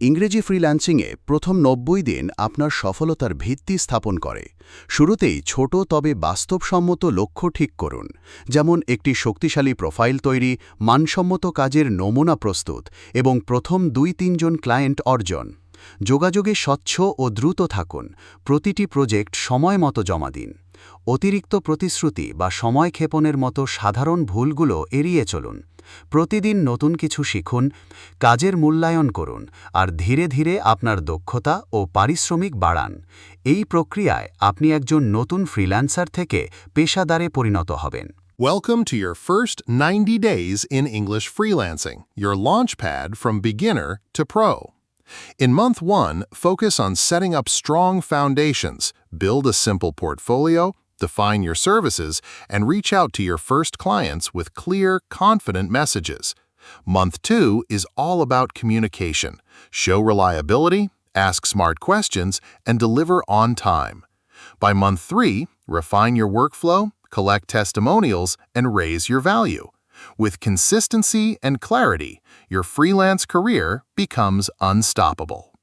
ইংরেজি ফ্রিল্যান্সিংয়ে প্রথম নব্বই দিন আপনার সফলতার ভিত্তি স্থাপন করে। শুরুতেই ছোট তবে বাস্তবসম্মত লক্ষ্য ঠিক করুন, যেমন একটি শক্তিশালী প্রোফাইল তৈরি, মানসম্মত কাজের নমুনা প্রস্তুত এবং প্রথম দুই তিনজন ক্লায়েন্ট অর্জন। যোগাযোগে স্বচ্ছ ও দ্রুত থাকুন, প্রতিটি প্রজেক্ট সময় মতো জমা দিন। অতিরিক্ত প্রতিশ্রুতি বা সময় ক্ষেপণের মতো সাধারণ ভুলগুলো এড়িয়ে চলুন। প্রতিদিন নতুন কিছু শিখুন কাজের মূল্যায়ন করুন আর ধীরে ধীরে আপনার দক্ষতা ও পারিশ্রমিক বাড়ান এই প্রক্রিয়ায় আপনি একজন নতুন ফ্রিল্যান্সার থেকে পেশাদারে পরিণত হবেন Welcome to your first 90 days in English freelancing, your launch pad from beginner to pro. In month one, focus on setting up strong foundations, build a simple portfolio, define your services, and reach out to your first clients with clear, confident messages. Month two is all about communication. Show reliability, ask smart questions, and deliver on time. By month three, refine your workflow, collect testimonials, and raise your value. With consistency and clarity, your freelance career becomes unstoppable.